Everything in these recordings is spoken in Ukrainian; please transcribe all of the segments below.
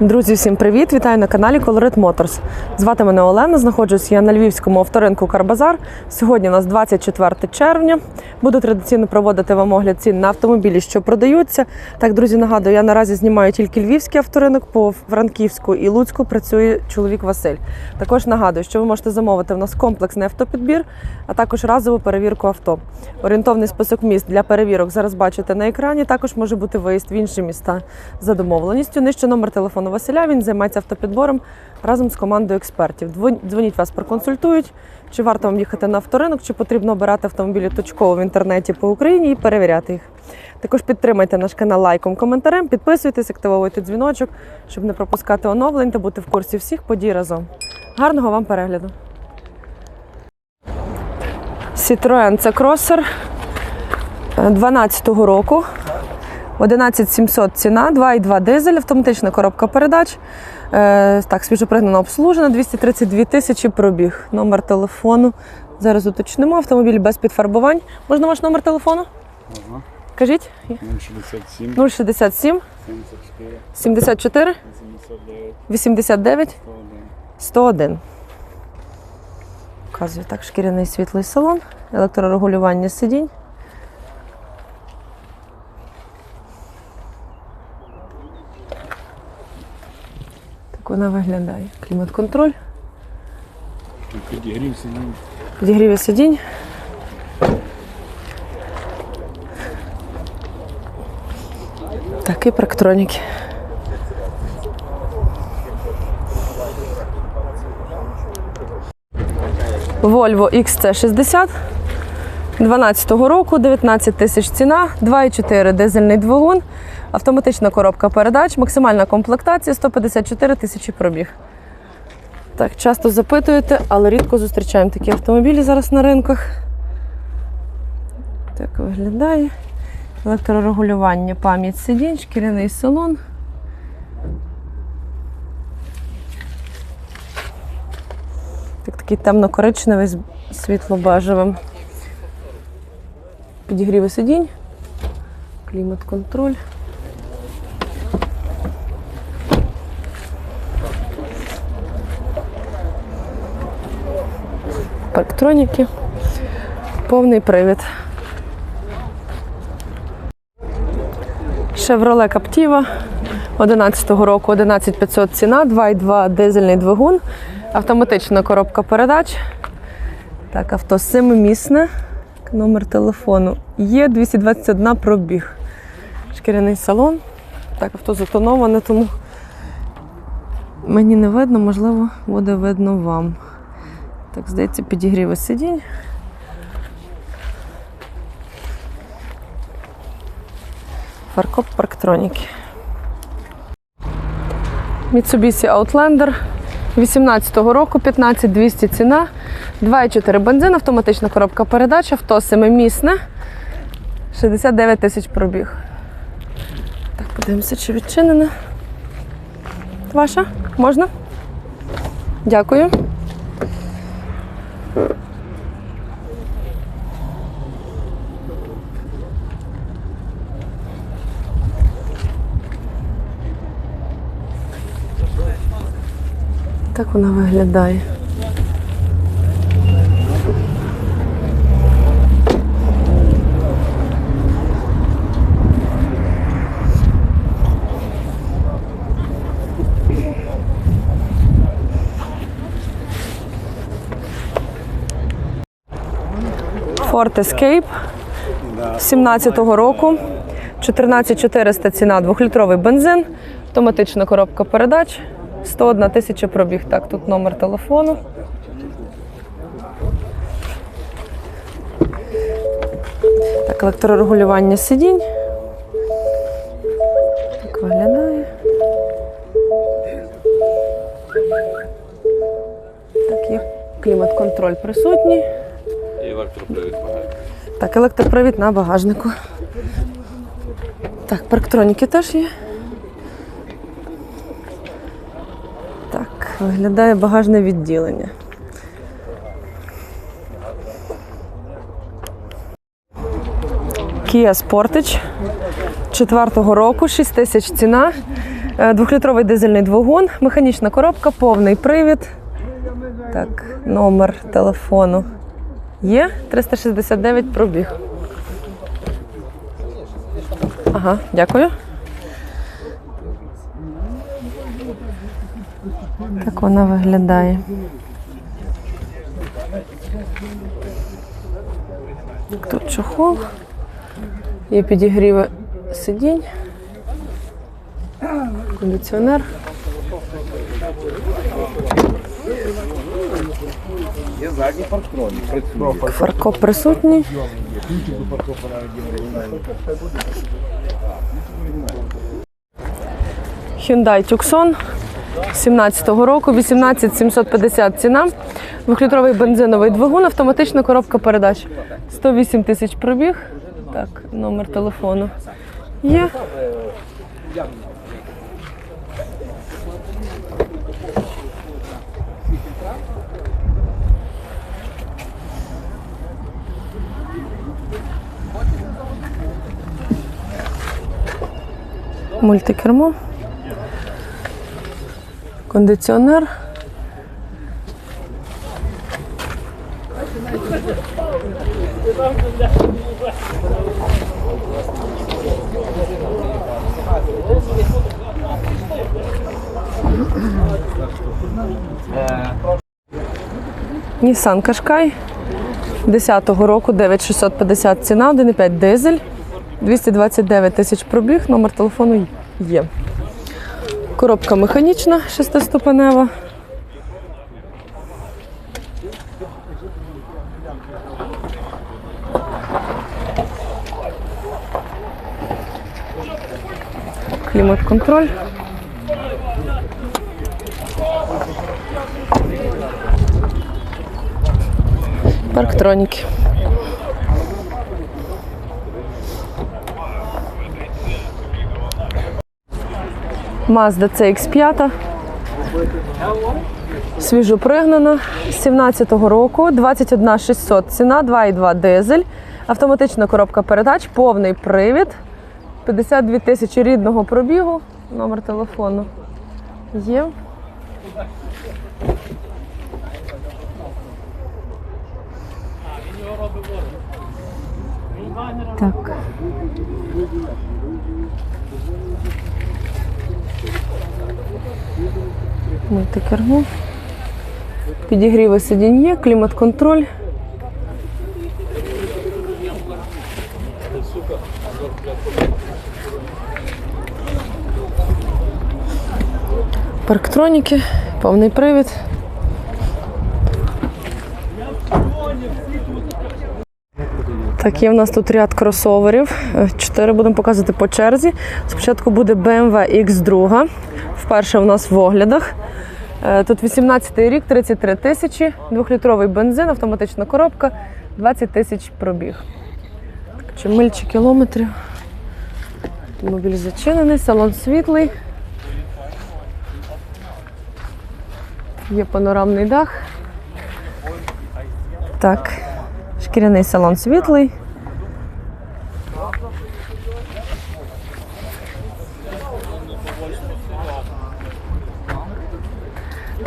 Друзі, всім привіт! Вітаю на каналі Colorit Motors. Звати мене Олена. Знаходжусь я на львівському авторинку Карбазар. Сьогодні у нас 24 червня. Буду традиційно проводити вам огляд цін на автомобілі, що продаються. Так, друзі, нагадую, я наразі знімаю тільки львівський авторинок. По Франківську і Луцьку працює чоловік Василь. Також нагадую, що ви можете замовити в нас комплексний автопідбір, а також разову перевірку авто. Орієнтовний список міст для перевірок зараз бачите на екрані. Також може бути виїзд в інші міста за домовленістю. Нижче номер телефону Василя. Він займається автопідбором разом з командою експертів. Дзвон- Дзвоніть вас, проконсультують. Чи варто вам їхати на авторинок, чи потрібно обирати автомобілі точково в інтернеті по Україні і перевіряти їх. Також підтримайте наш канал лайком, коментарем, підписуйтесь, активовуйте дзвіночок, щоб не пропускати оновлень та бути в курсі всіх подій разом. Гарного вам перегляду! Citroen це кросер 12-го року. 11700 ціна, 2,2 дизель, автоматична коробка передач. Е, так, свіжопригнано обслужена, 232 тисячі пробіг. Номер телефону. Зараз уточнимо. Автомобіль без підфарбувань. Можна ваш номер телефону? Можна. Кажіть. 067, 067 74, 74 89, 89 101. 101. Показую так, шкіряний світлий салон, електрорегулювання сидінь. Так вона виглядає. Клімат-контроль, Підігрів сидінь. підігріві сидінь. Так, і парктроніки. Volvo XC60 12-го року, 19 тисяч ціна, 2,4 дизельний двигун, автоматична коробка передач, максимальна комплектація 154 тисячі пробіг. Так, часто запитуєте, але рідко зустрічаємо такі автомобілі зараз на ринках. Так виглядає. Електрорегулювання, пам'ять сидінь, шкіряний салон. Так, такий темно-коричневий з світло-бежевим. Підігріви сидінь, клімат-контроль. Парктроніки. Повний привід. Chevrolet Captiva 11-го року 11500 ціна, 2,2 дизельний двигун, автоматична коробка передач. Так, авто семимісне. Номер телефону є 221 пробіг. Шкіряний салон. Так, авто затоноване, тому мені не видно, можливо, буде видно вам. Так, здається, підігріви сидінь. Фаркоп парктроніки. Mitsubishi Outlander 18-го року, 15200 ціна, 2,4 бензин, автоматична коробка передач, авто семимісне, 69 тисяч пробіг. Так, подивимося, чи відчинене. Ваша? Можна? Дякую. Так вона виглядає. Ford Escape 17-го року. 14400 ціна, 2-літровий бензин, автоматична коробка передач, 101 тисяча пробіг. Так, тут номер телефону. Так, електрорегулювання сидінь. Так виглядає. Так, є клімат-контроль присутній. І електропривід багато. Так, електропривід на багажнику. Так, парктроніки теж є. Так, виглядає багажне відділення. Kia Sportage 4-го року, 6 тисяч ціна. Е, Двохлітровий дизельний двигун, механічна коробка, повний привід. Так, номер телефону є 369 пробіг. Ага, дякую. Так вона виглядає. Тут чохол. Є підігріви сидінь. Кондиціонер. Є задній парктронік. Працює. Фаркоп присутній. Hyundai Tucson 17-го року, 18750 ціна. Двохлітровий бензиновий двигун, автоматична коробка передач. 108 тисяч пробіг. Так, номер телефону є. Мультикермо. Кондиціонер. Nissan Qashqai 10-го року 9650 ціна, 1,5 дизель, 229 тисяч пробіг, номер телефону є. Коробка механічна, шестиступенева. Клімат-контроль. Парктроніки. Mazda CX5. Свіжопригнана. З 17-го року, 21 600 ціна, 2,2 дизель, автоматична коробка передач, повний привід, 52 тисячі рідного пробігу, номер телефону є. Так. Мультикермо. Підігріви сидінь є, клімат-контроль. Парктроніки, повний привід. Так, є в нас тут ряд кросоверів. Чотири будемо показувати по черзі. Спочатку буде BMW X2. Вперше у нас в оглядах. Е, Тут 18-й рік, 33 тисячі, двохлітровий бензин, автоматична коробка, 20 тисяч пробіг. Чи мильчі кілометрів. Мобіль зачинений, салон світлий. Є панорамний дах. Так, шкіряний салон світлий.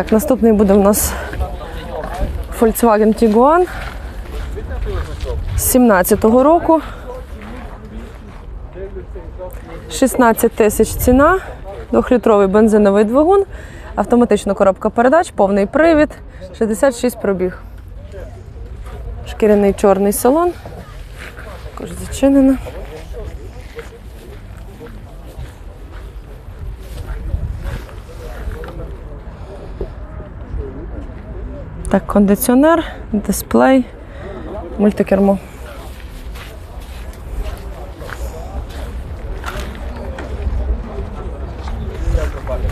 Так, наступний буде у нас Volkswagen Tiguan 17-го року. 16 тисяч ціна, двохлітровий бензиновий двигун, автоматична коробка передач, повний привід, 66 пробіг. Шкіряний чорний салон. Також зачинено. Так, кондиціонер, дисплей, мультикермо.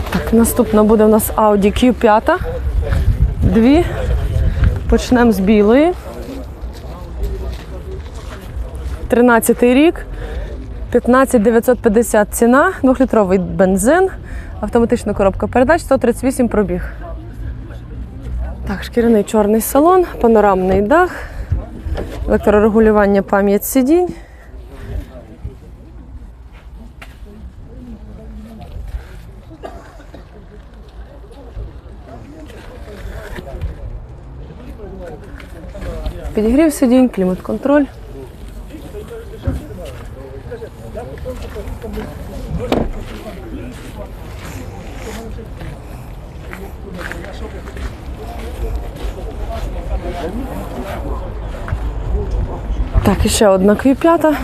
Так, наступна буде у нас Audi Q5. Дві. Почнемо з білої. 13 рік. 15 950 ціна, двохлітровий бензин, автоматична коробка передач, 138 пробіг. Так, шкіряний чорний салон, панорамний дах, електрорегулювання пам'ять сидінь. Підігрів сидінь, клімат-контроль. Так, і ще одна Q5.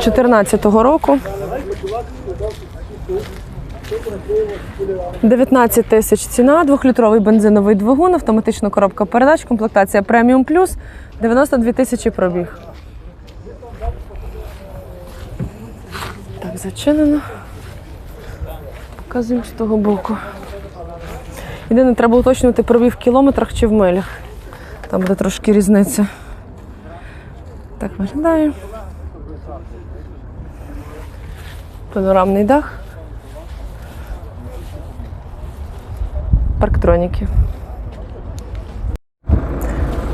14-го року. 19 тисяч ціна, двохлітровий бензиновий двигун, автоматична коробка передач, комплектація преміум плюс, 92 тисячі пробіг. Так, зачинено. Показуємо з того боку. Єдине, треба уточнювати пробіг в кілометрах чи в милях. Там буде трошки різниця. Так виглядає. Панорамний дах. Парктроніки.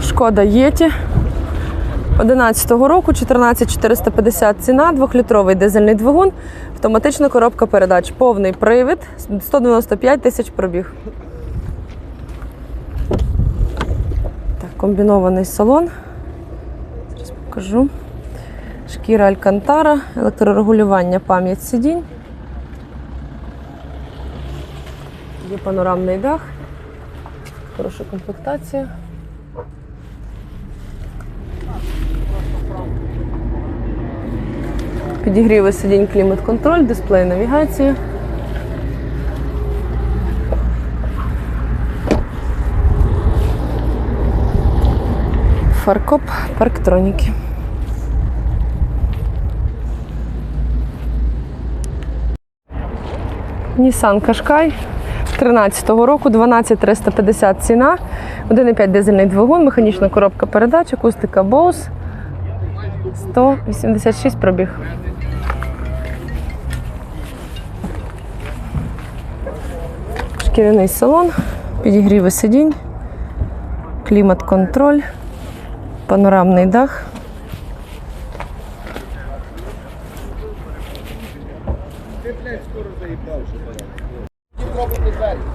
Шкода Єті. 11-го року 14450 ціна, двохлітровий дизельний двигун, автоматична коробка передач, повний привід, 195 тисяч пробіг. Так, комбінований салон. Зараз покажу. Шкіра Алькантара, електрорегулювання, пам'ять сидінь. Є панорамний дах. Хороша комплектація. Підігріви сидінь клімат-контроль, дисплей навігації. Фаркоп парктроніки. Nissan Qashqai 13-го року, 12350 ціна, 1,5 дизельний двигун, механічна коробка передач, акустика Bose, 186 пробіг. Шкіряний салон, підігріви сидінь, клімат-контроль, панорамний дах.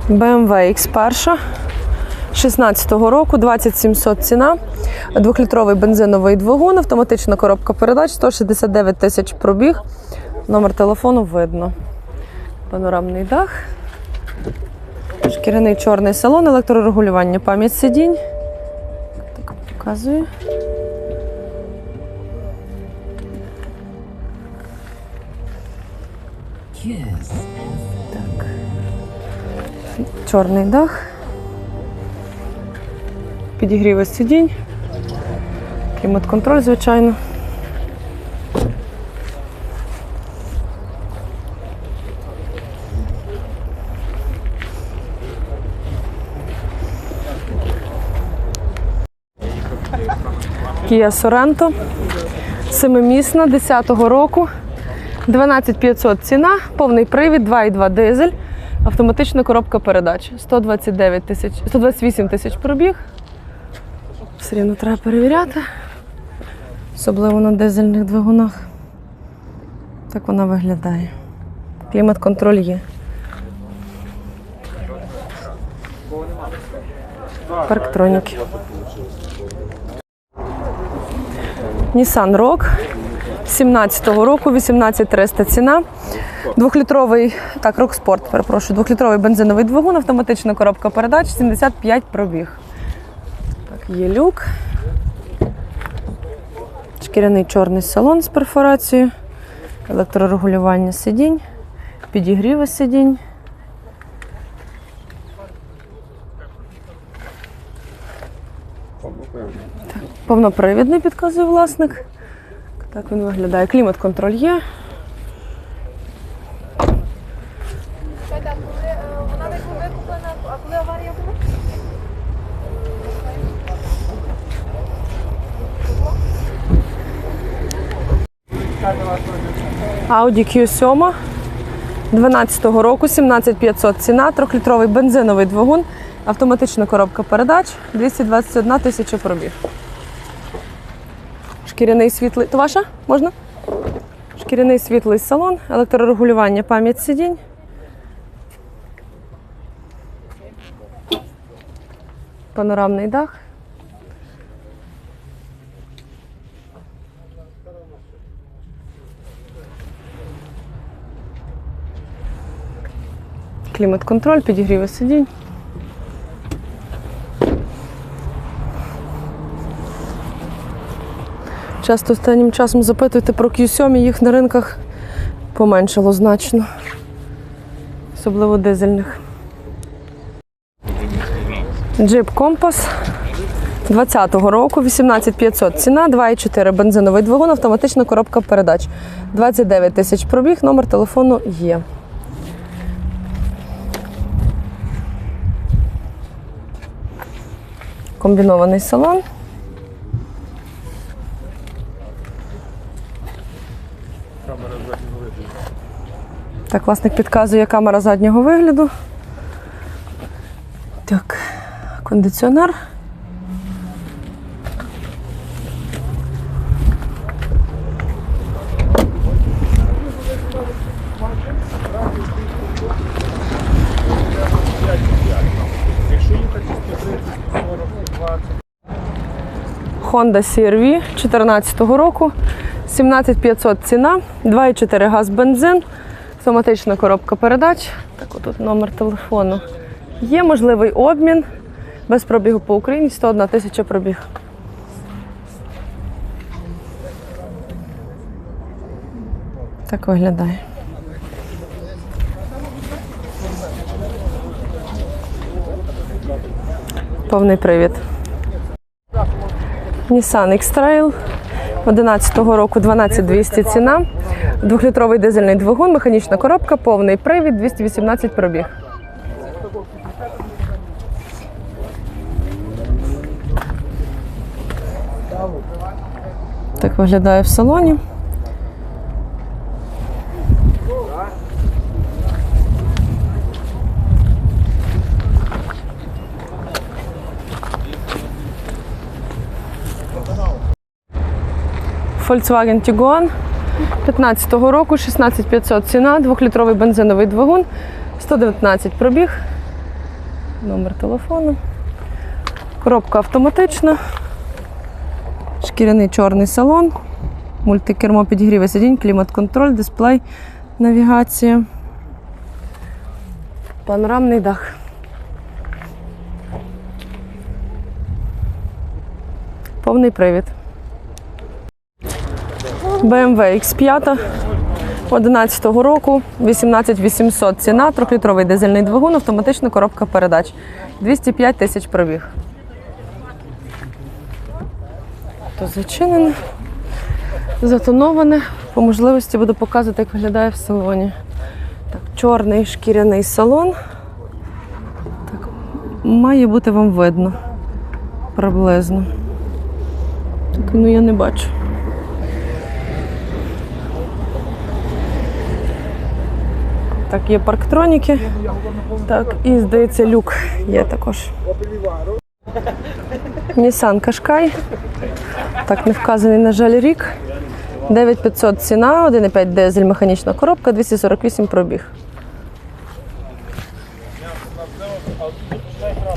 BMW X1 16-го року, 2700 ціна, двохлітровий бензиновий двигун, автоматична коробка передач, 169 тисяч пробіг. Номер телефону видно. Панорамний дах. Шкіряний чорний салон, електрорегулювання, пам'ять сидінь. Так, показую. Так. Чорний дах. Підігріви сидінь. Клімат-контроль, звичайно. Kia Sorento. Семимісна 10-го року. 12500 ціна, повний привід, 2,2 дизель, автоматична коробка передач. 129 тисяч, 128 тисяч пробіг. Все рівно треба перевіряти. Особливо на дизельних двигунах. Так вона виглядає. Клімат-контроль є. Парктроніки. Nissan Rogue 17-го року, 18300 ціна. Двохлітровий, так, Rock Sport, перепрошую, двохлітровий бензиновий двигун, автоматична коробка передач, 75 пробіг. Так, є люк. Шкіряний чорний салон з перфорацією, електрорегулювання сидінь, підігріви сидінь. Так, Повнопривідний підказує власник. Так він виглядає. Клімат-контроль є. Вона не викуплена, а коли аварія була? Audi Q7 12-го року, 17500 ціна, трьохлітровий бензиновий двигун, автоматична коробка передач, 221 тисяча пробіг. Шкіряний світлий. То ваша? Можна? Шкіряний світлий салон, електрорегулювання, пам'ять сидінь. Панорамний дах. Клімат-контроль, підігріви сидінь. Часто останнім часом запитуєте про Q7, їх на ринках поменшало значно. Особливо дизельних. Джип Компас 20-го року, 18500 ціна, 2,4 бензиновий двигун, автоматична коробка передач. 29 тисяч пробіг, номер телефону є. Комбінований салон. Так, власник підказує камера заднього вигляду. Так, кондиціонер. Honda CR-V 2014 року. 17500 ціна, 2,4 газ бензин, автоматична коробка передач. Так, отут номер телефону. Є можливий обмін без пробігу по Україні 101 тисяча пробіг. Так виглядає. Повний привід. Nissan X-Trail 11 року 12200 ціна. Двохлітровий дизельний двигун, механічна коробка, повний привід, 218 пробіг. Так виглядає в салоні. Volkswagen Tiguan 15 року, 16500 ціна, двохлітровий бензиновий двигун, 119 пробіг, номер телефону. Коробка автоматична, шкіряний чорний салон, мультикермо підігріве сидінь, клімат-контроль, дисплей, навігація, панорамний дах. Повний привід. BMW X5 11 року, 18800 ціна, трьохлітровий дизельний двигун, автоматична коробка передач. 205 тисяч пробіг. То зачинене, затоноване. По можливості буду показувати, як виглядає в салоні. Так, чорний шкіряний салон. Так, має бути вам видно приблизно. Так, ну я не бачу. Так, є парктроніки. Так, і здається, люк є також. Nissan Qashqai. Так, не вказаний, на жаль, рік. 9500 ціна, 1,5 дизель, механічна коробка, 248 пробіг.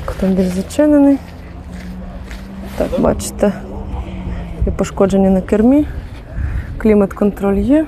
Автомобіль зачинений. Так, бачите, є пошкодження на кермі. Клімат-контроль є.